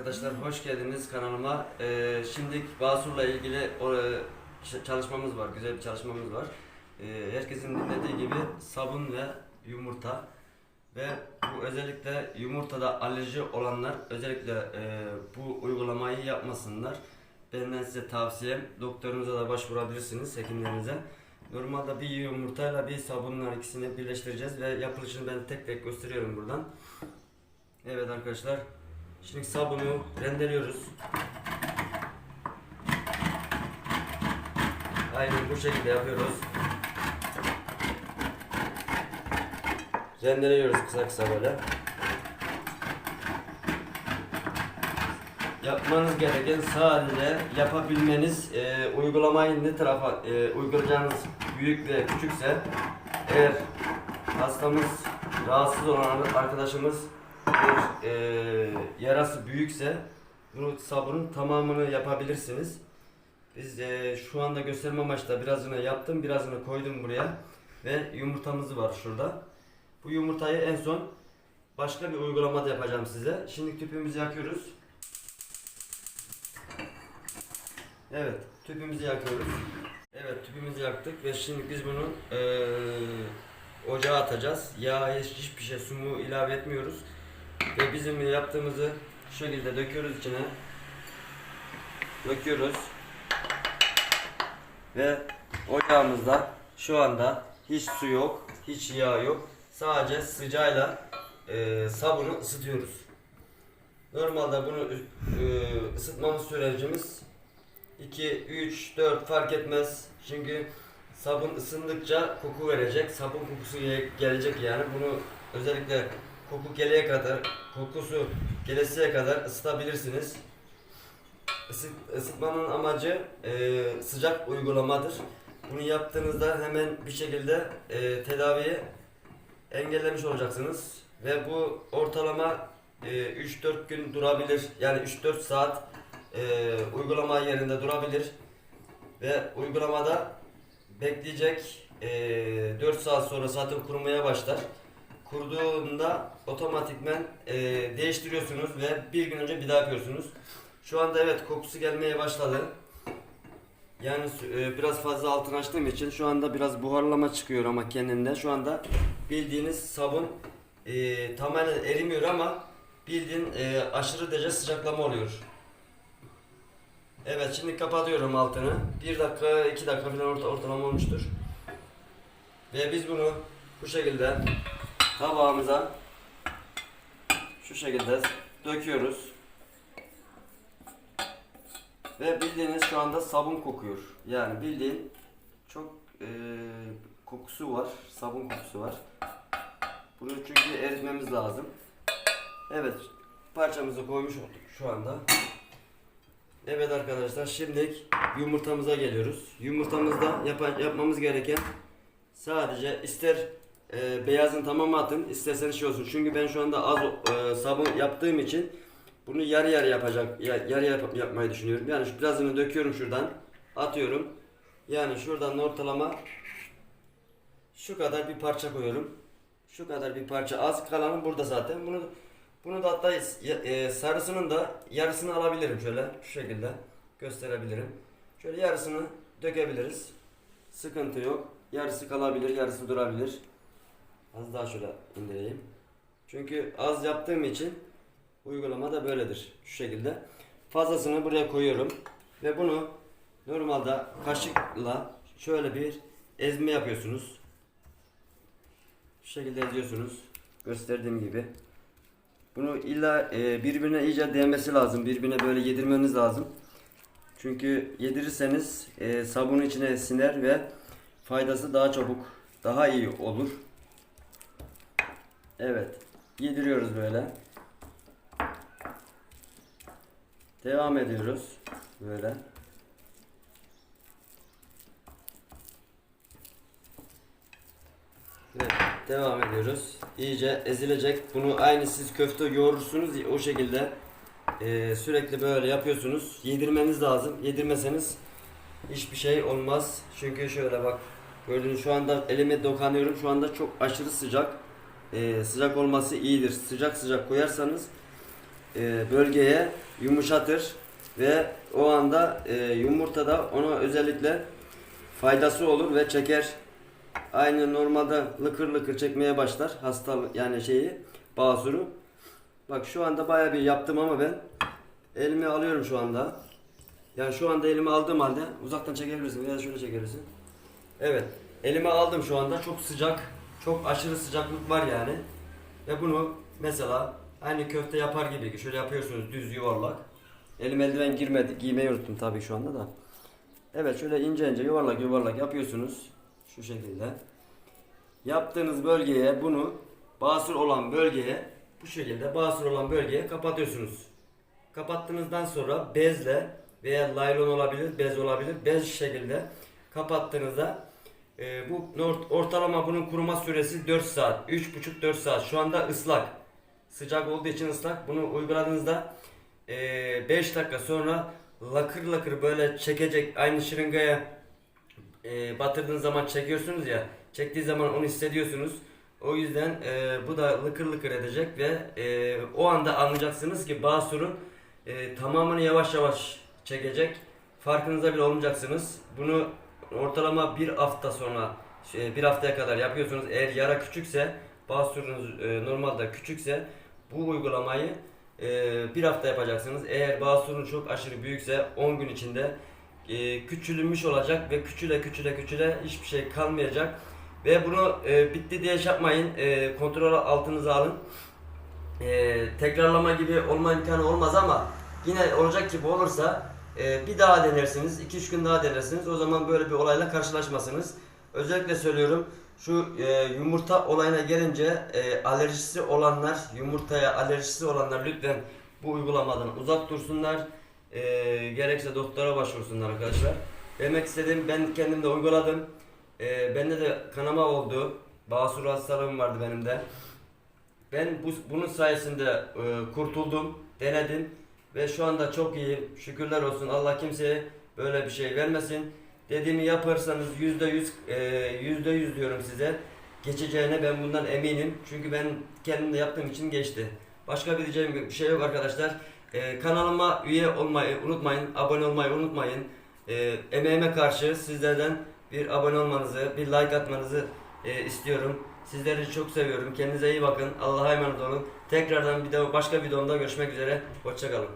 arkadaşlar hoş geldiniz kanalıma. Ee, şimdi Basur'la ilgili e, çalışmamız var, güzel bir çalışmamız var. Ee, herkesin dinlediği gibi sabun ve yumurta ve bu özellikle yumurtada alerji olanlar özellikle e, bu uygulamayı yapmasınlar. Benden size tavsiyem doktorunuza da başvurabilirsiniz hekimlerinize. Normalde bir yumurtayla bir sabunla ikisini birleştireceğiz ve yapılışını ben tek tek gösteriyorum buradan. Evet arkadaşlar. Şimdi sabunu rendeliyoruz. Aynen bu şekilde yapıyoruz. Rendeliyoruz kısa kısa böyle. Yapmanız gereken sadece yapabilmeniz e, uygulamayı ne tarafa e, uygulayacağınız büyük ve küçükse eğer hastamız rahatsız olan arkadaşımız e, yarası büyükse bunu sabunun tamamını yapabilirsiniz. Biz e, şu anda gösterme amaçlı birazını yaptım, birazını koydum buraya ve yumurtamız var şurada. Bu yumurtayı en son başka bir uygulamada yapacağım size. Şimdi tüpümüzü yakıyoruz. Evet, tüpümüzü yakıyoruz. Evet, tüpümüzü yaktık ve şimdi biz bunu eee ocağa atacağız. Yağ hiç, hiçbir şey, su mu ilave etmiyoruz. Ve bizim yaptığımızı şu şekilde döküyoruz içine. Döküyoruz. Ve ocağımızda şu anda hiç su yok, hiç yağ yok. Sadece sıcağıyla eee sabunu ısıtıyoruz. Normalde bunu eee, ısıtmamız sürecimiz 2, 3, 4 fark etmez. Çünkü sabun ısındıkça koku verecek. Sabun kokusu gelecek yani. Bunu özellikle koku geleye kadar, kokusu gelesiye kadar ısıtabilirsiniz. Isıt, ısıtmanın amacı e, sıcak uygulamadır. Bunu yaptığınızda hemen bir şekilde e, tedaviyi engellemiş olacaksınız. Ve bu ortalama e, 3-4 gün durabilir. Yani 3-4 saat e, uygulama yerinde durabilir ve uygulamada bekleyecek e, 4 saat sonra zaten kurumaya başlar. Kuruduğunda otomatikmen e, değiştiriyorsunuz ve bir gün önce bir daha yapıyorsunuz. Şu anda evet kokusu gelmeye başladı. Yani e, biraz fazla altını açtığım için şu anda biraz buharlama çıkıyor ama kendinden. Şu anda bildiğiniz sabun e, tamamen erimiyor ama bildiğin e, aşırı derece sıcaklama oluyor. Evet şimdi kapatıyorum altını. 1 dakika 2 dakika falan orta, ortalama olmuştur. Ve biz bunu bu şekilde tabağımıza şu şekilde döküyoruz. Ve bildiğiniz şu anda sabun kokuyor. Yani bildiğin çok eee, kokusu var. Sabun kokusu var. Bunu çünkü eritmemiz lazım. Evet parçamızı koymuş olduk şu anda. Evet arkadaşlar şimdi yumurtamıza geliyoruz. Yumurtamızda yapa- yapmamız gereken sadece ister e, beyazın tamamı atın isterseniz şey olsun. Çünkü ben şu anda az e, sabun yaptığım için bunu yarı yarı yapacak ya- yarı yap- yapmayı düşünüyorum. Yani şu birazını döküyorum şuradan atıyorum. Yani şuradan ortalama şu kadar bir parça koyuyorum. Şu kadar bir parça az kalanı burada zaten. Bunu bunu da hatta e, sarısının da yarısını alabilirim şöyle şu şekilde gösterebilirim. Şöyle yarısını dökebiliriz. Sıkıntı yok. Yarısı kalabilir, yarısı durabilir. Az daha şöyle indireyim. Çünkü az yaptığım için uygulama da böyledir. Şu şekilde. Fazlasını buraya koyuyorum. Ve bunu normalde kaşıkla şöyle bir ezme yapıyorsunuz. Şu şekilde eziyorsunuz. Gösterdiğim gibi. Bunu illa e, birbirine iyice değmesi lazım. Birbirine böyle yedirmeniz lazım. Çünkü yedirirseniz e, sabun içine siner ve faydası daha çabuk, daha iyi olur. Evet. Yediriyoruz böyle. Devam ediyoruz. Böyle. Evet, devam ediyoruz. İyice ezilecek. Bunu aynı siz köfte yoğurursunuz o şekilde e, sürekli böyle yapıyorsunuz. Yedirmeniz lazım. Yedirmeseniz hiçbir şey olmaz. Çünkü şöyle bak gördüğünüz şu anda elime dokanıyorum. Şu anda çok aşırı sıcak. E, sıcak olması iyidir. Sıcak sıcak koyarsanız e, bölgeye yumuşatır ve o anda e, yumurtada ona özellikle faydası olur ve çeker. Aynı normalde lıkır lıkır çekmeye başlar hasta yani şeyi basuru. Bak şu anda bayağı bir yaptım ama ben elime alıyorum şu anda. Yani şu anda elime aldığım halde uzaktan çekebilirsin veya şöyle çekebilirsin. Evet elime aldım şu anda çok sıcak çok aşırı sıcaklık var yani. Ve bunu mesela aynı köfte yapar gibi şöyle yapıyorsunuz düz yuvarlak. Elim eldiven girmedi giymeyi unuttum tabii şu anda da. Evet şöyle ince ince yuvarlak yuvarlak yapıyorsunuz. Şu şekilde. Yaptığınız bölgeye bunu basur olan bölgeye bu şekilde basur olan bölgeye kapatıyorsunuz. Kapattığınızdan sonra bezle veya laylon olabilir, bez olabilir. Bez şekilde kapattığınızda e, bu ortalama bunun kuruma süresi 4 saat. 3,5-4 saat. Şu anda ıslak. Sıcak olduğu için ıslak. Bunu uyguladığınızda 5 dakika sonra lakır lakır böyle çekecek aynı şırıngaya e, batırdığınız zaman çekiyorsunuz ya çektiği zaman onu hissediyorsunuz. O yüzden e, bu da lıkır lıkır edecek ve e, o anda anlayacaksınız ki basurun e, tamamını yavaş yavaş çekecek. Farkınıza bile olmayacaksınız. Bunu ortalama bir hafta sonra şey, bir haftaya kadar yapıyorsunuz. Eğer yara küçükse basurunuz e, normalde küçükse bu uygulamayı e, bir hafta yapacaksınız. Eğer basurun çok aşırı büyükse 10 gün içinde e, küçülmüş olacak ve küçüle küçüle küçüle hiçbir şey kalmayacak. Ve bunu e, bitti diye şey yapmayın. E, kontrol altınıza alın. E, tekrarlama gibi olma imkanı olmaz ama yine olacak gibi olursa e, bir daha denersiniz. 2-3 gün daha denersiniz. O zaman böyle bir olayla karşılaşmasınız. Özellikle söylüyorum şu e, yumurta olayına gelince e, alerjisi olanlar, yumurtaya alerjisi olanlar lütfen bu uygulamadan uzak dursunlar. E, gerekse doktora başvursunlar arkadaşlar. Demek istediğim ben kendim de uyguladım. E, bende de kanama oldu. Basur hastalığım vardı benim de. Ben bu, bunun sayesinde e, kurtuldum, denedim ve şu anda çok iyiyim. Şükürler olsun. Allah kimseye böyle bir şey vermesin. Dediğimi yaparsanız yüzde yüz, e, yüzde yüz diyorum size. Geçeceğine ben bundan eminim. Çünkü ben kendim de yaptığım için geçti. Başka bir diyeceğim bir şey yok arkadaşlar. E, kanalıma üye olmayı unutmayın. Abone olmayı unutmayın. E, emeğime karşı sizlerden bir abone olmanızı, bir like atmanızı e, istiyorum. Sizleri çok seviyorum. Kendinize iyi bakın. Allah'a emanet olun. Tekrardan bir de başka videomda görüşmek üzere. Hoşçakalın.